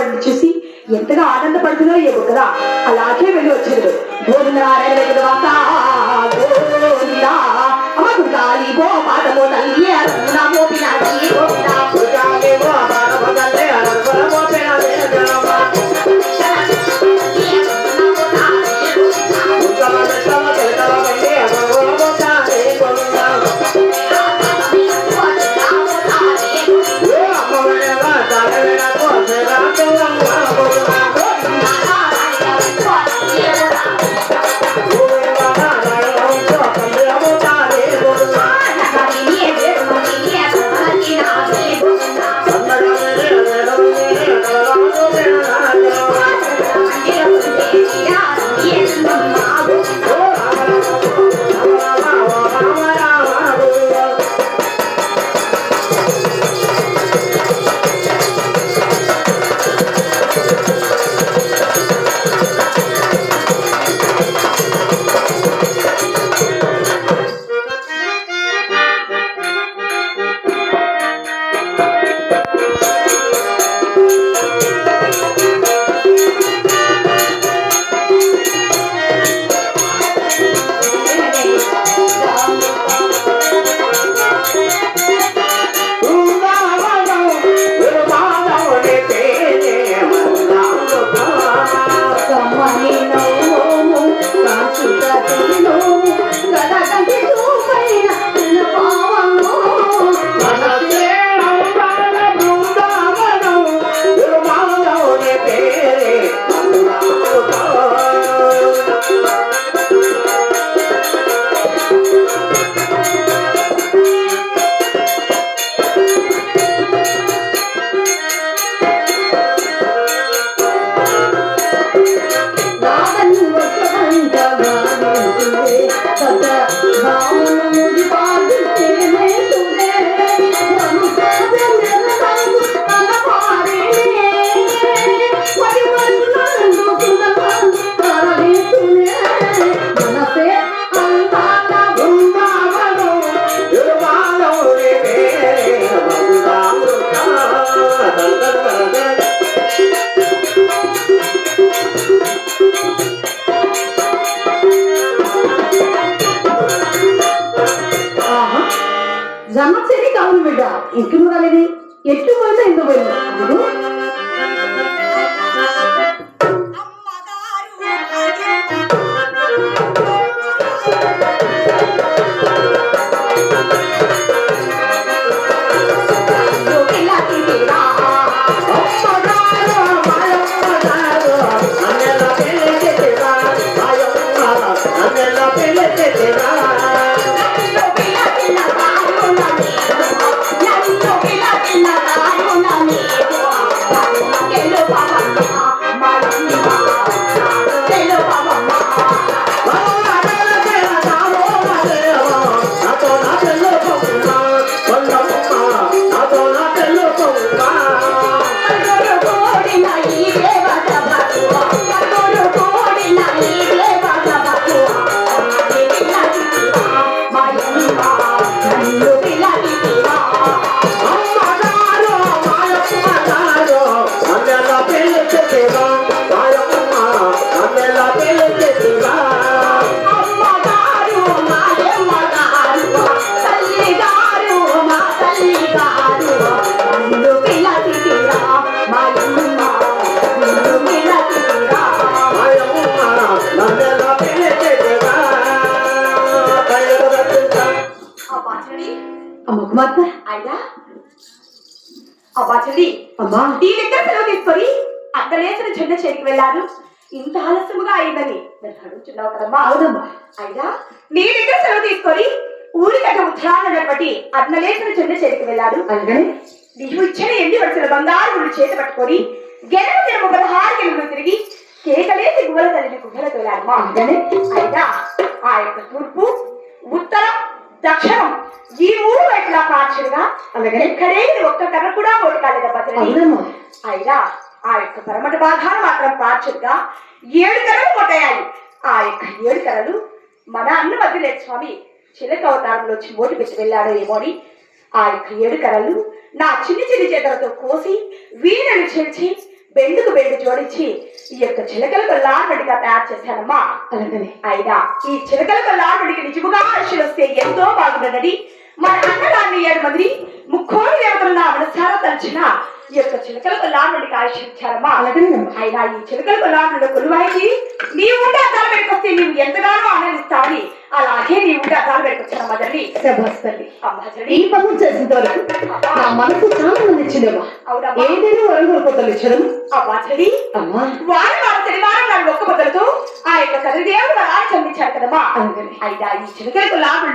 చూసి ఎంతగా ఆనందపడుతుందో ఏమో కదా అలాగే వెళ్ళి వచ్చాడు గోవిందనారాయణ దగ్గర గోవిందా. అమ్మ గుండాలి గో పాదమో తల్లి That's the song. జన్మసేని కావును బిడ్డ. ఎట్లు రాలేది ఎట్లు పోయినా ఎందుకు పోయినా. ఇదిగో, అమ్మా ఈ దగ్గర సెలవు తీసుకొని అక్కడ అక్కలేసిన చిన్న చేరికి వెళ్ళారు. ఇంత ఆలస్యముగా అయిందని. నేను అడుగుతున్నావు కదమ్మా. అవునమ్మా. అయ్యా నీ దగ్గర సెలవు తీసుకొని ఊరికట ఉత్తరాన్నటువంటి అన్నలేసిన చిన్న చేరికి వెళ్ళాడు అనగానే? నీవు ఇచ్చిన ఎన్ని వరుసల బంగారు గుళ్ళు చేత పట్టుకొని గెలవ తిరుగు పదహారు కిలోమీటర్లు తిరిగి కేకలేసి గువ్వల తల్లిని గువ్వలకు వెళ్ళాడు మా అనగానే? అయినా ఆ యొక్క తూర్పు ఉత్తరం దక్షిణం ఈ మూడు వైపులా ప్రాచులుగా అలాగే. ఎక్కడే ఒక్క కర్ర కూడా ఓడి కాలేదా అవునమ్మా. అయినా ఆ యొక్క పరమట భాగాలు మాత్రం ప్రాచులుగా ఏడు కర్రలు కొట్టాయి ఆ యొక్క ఏడు కర్రలు మన అన్న వదిలేదు స్వామి చిలక అవతారంలో వచ్చి మోటి పెట్టి వెళ్ళాడో ఏమో అని ఆ యొక్క ఏడు కర్రలు నా చిన్ని చిన్ని చేతులతో కోసి వీణలు చేర్చి బెండుకు బెండు జోడించి ఈ యొక్క చిలకలకు లాంటిగా తయారు చేశానమ్మా. అయినా ఈ చిలకలకు లాంటికి నిజముగా ఆశలు వస్తే ఎంతో బాగుండనని మన అన్నదాన్ని ఏడు మంది ముక్కోడి దేవతలు నా మనసారా తలచిన ఈ యొక్క చిలకలకు లాంటికి ఆశించారమ్మా అలాగనేనమ్మా అయినా ఈ చిలకలకు లాంటిలో కొలువాయి నీవు ఉంటే అద్దాలు పెట్టుకొస్తే నీవు ఎంతగానో ఆనందిస్తావని. అలాగే నీవు ఉంటే అద్దాలు పెట్టుకొచ్చానమ్మా తల్లి. శభాస్ తల్లి. అమ్మా ఈ పనులు చేసిన వరకు నా మనసు చాలా అవునమ్మా. ఏదైనా వరం కోరుకోతలు ఇచ్చడం. అమ్మా అమ్మా. వారం వారం శనివారం ఒక్క ఆ యొక్క కదిరి దేవుడు అలా చందించారు కదమ్మా అయినా ఈ చిలకలకు లాభులు